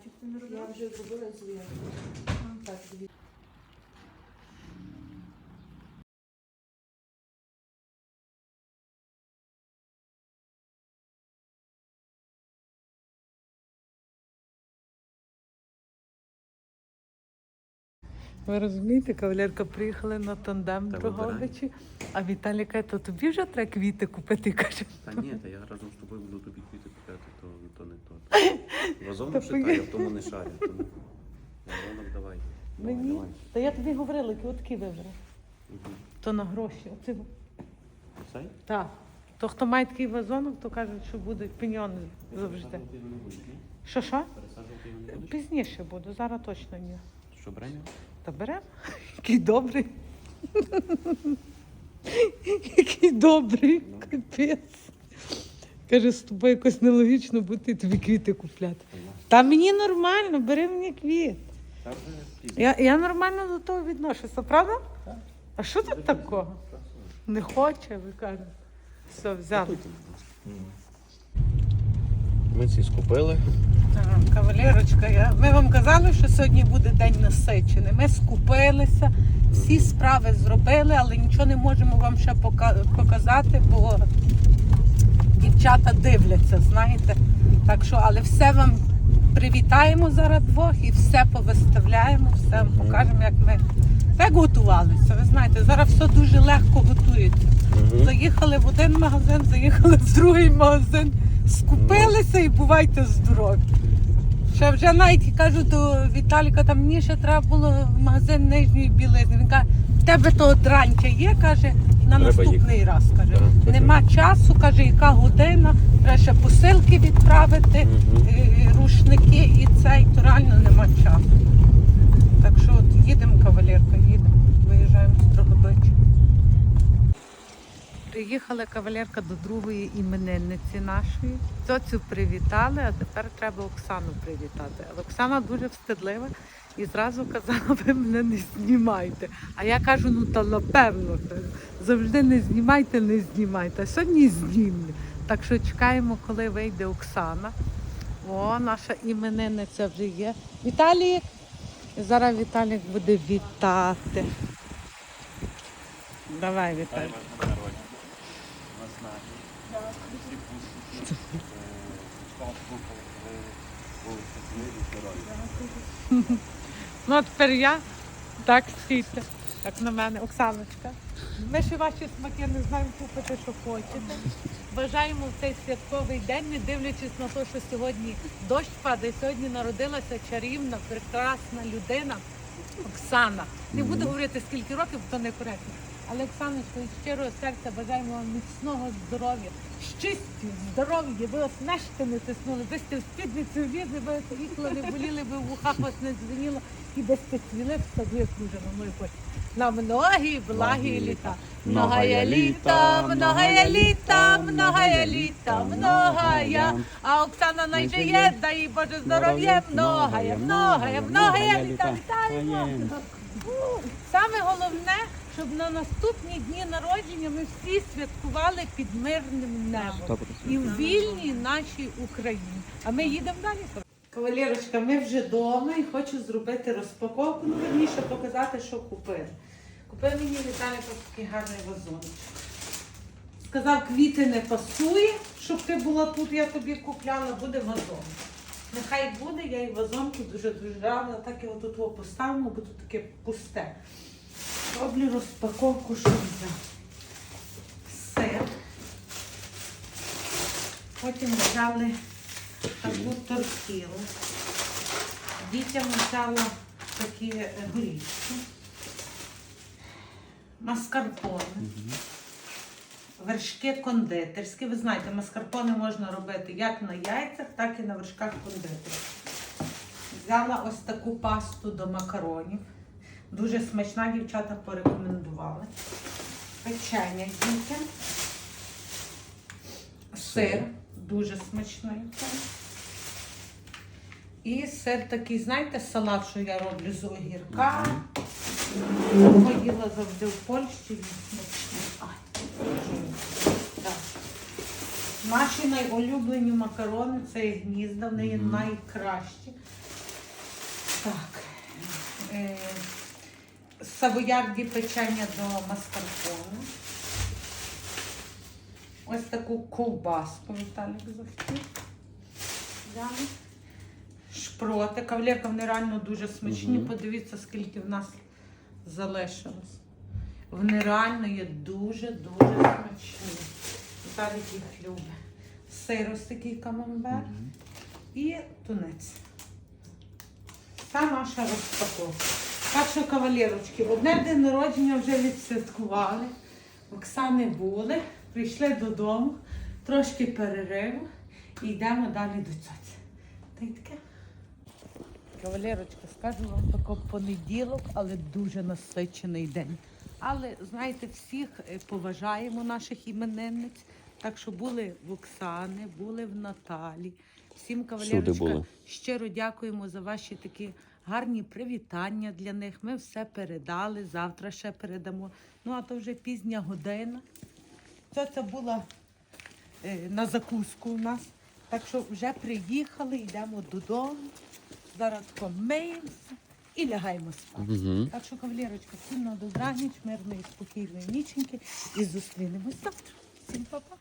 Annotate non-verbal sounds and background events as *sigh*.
ти не робила? Я вже зробила звір. Так, дві. Ви розумієте, кавалерка приїхали на тандем Та Дрогобичі, а Віталій каже, то тобі вже треба квіти купити. Каже, Та ні, та я разом з тобою буду тобі квіти ще та, я в тому не шарю. Тому... Вазонок давай. Давай, мені. давай. Та я тобі говорила, які. Мгм. То на гроші. Оце... Цей? Так. То хто має такий вазонок, то кажуть, що будуть пеньони завжди. Пересаджувати його не будеш, ні? Що що? Пересаджувати його не будеш? Пізніше буду, зараз точно ні. Що беремо? Та беремо. *laughs* Який добрий. *laughs* Який добрий, капець. Каже, з тобою якось нелогічно бути тобі квіти купляти. Та мені нормально, бери мені квіт. Я, я нормально до того відношуся, правда? Так. А що тут такого? Не хоче, ви кажете. Все, взяли. Ми ці скупили. Ага, Кавалерочка, я... ми вам казали, що сьогодні буде день насичений. Ми скупилися, всі справи зробили, але нічого не можемо вам ще показати, бо дівчата дивляться, знаєте. Так що, але все вам привітаємо зараз двох і все повиставляємо, все вам покажемо, як ми так готувалися. Ви знаєте, зараз все дуже легко готується. Заїхали в один магазин, заїхали в другий магазин, скупилися і бувайте здорові. Ще вже навіть кажу до Віталіка, там мені ще треба було в магазин нижньої білизни. Він каже, в тебе то дрантя є, каже, на Треба наступний раз. каже. Так, Нема часу, каже, яка година, треба ще посилки відправити, Мгм. е, рушники і цей, то реально нема часу. Так що от їдемо, кавалерка, їдемо. Виїжджаємо з Дрогобича. Приїхала кавалерка до другої іменинниці нашої. Цю привітали, а тепер треба Оксану привітати. Але Оксана дуже встидлива і зразу казала, *laughs* ви мене не знімайте. А я кажу, ну та напевно, завжди не знімайте, не знімайте. А сьогодні знімлю. Так що чекаємо, коли вийде Оксана. О, наша іменинниця вже є. Віталік! Зараз Віталік буде вітати. Давай, Віталік. Ну, а тепер я. Так, стійте. Так на мене, Оксаночка. Ми ще ваші смаки не знаємо купити, що хочете. Бажаємо в цей святковий день, не дивлячись на те, що сьогодні дощ падає. Сьогодні народилася чарівна, прекрасна людина Оксана. Не буду говорити скільки років, бо то некоректно. Але Оксаночко, з щирого серця бажаємо вам міцного здоров'я, щастя, здоров'я, ви нешти не тиснули, ви сте в спідниці влізли, ви вікла не боліли, ви в вухах вас не дзвеніло, і без цвіли в саду, як дуже хоч. На многі благі літа. Многая літа, многая літа, многая літа, многая. А Оксана найжиє, дай їй Боже здоров'я, многая, многая, многая літа. Вітаємо! Саме головне, щоб на наступні дні народження ми всі святкували під мирним небом і в вільній нашій Україні. А ми їдемо далі. Кавалерочка, ми вже вдома і хочу зробити розпаковку, ну верніше показати, що купили. Купив мені Віталій такий гарний вазончик. Сказав, квіти не пасує, щоб ти була тут, я тобі купляла, буде вазон. Нехай буде, я і вазонки дуже дуже рада, так його тут поставимо, бо тут таке пусте. Роблю розпаковку, що взяв. Сир. Потім взяли таку торкілу. Дітям взяла такі е, горішки. Маскарпоне. Вершки кондитерські. Ви знаєте, маскарпоне можна робити як на яйцях, так і на вершках кондитерських. Взяла ось таку пасту до макаронів. Дуже смачна, дівчата порекомендували. Печення дітям. Сир дуже смачний. І сир такий, знаєте, салат, що я роблю з огірка. Його їла завжди в Польщі. Наші найулюблені макарони це гнізда, вони є найкращі. Так. Савоярді печення до маскарпоне. Ось таку ковбаску Віталік захотів. Шпроти. Кавалерка, вони реально дуже смачні. Мгм. Подивіться, скільки в нас залишилось. Вони реально є дуже-дуже смачні. Віталік їх любить. Сир ось такий камамбер і тунець. Це наша розпаковка. Так що, кавалерочки, одне день народження вже відсвяткували. Оксани були, прийшли додому, трошки перериву і йдемо далі до цьоці. Та й таке. Кавалерочка, скажу вам тако понеділок, але дуже насичений день. Але знаєте, всіх е, поважаємо наших іменинниць. Так що були в Оксани, були в Наталі. Всім кавалерочка, щиро дякуємо за ваші такі гарні привітання для них. Ми все передали, завтра ще передамо. Ну а то вже пізня година. Це це була е, на закуску у нас. Так що вже приїхали, йдемо додому. Зараз помиємося і лягаємо спати. Угу. Так що, кавалерочка, всім на добраніч, мирної, спокійної ніченьки і зустрінемось завтра. Всім па-па.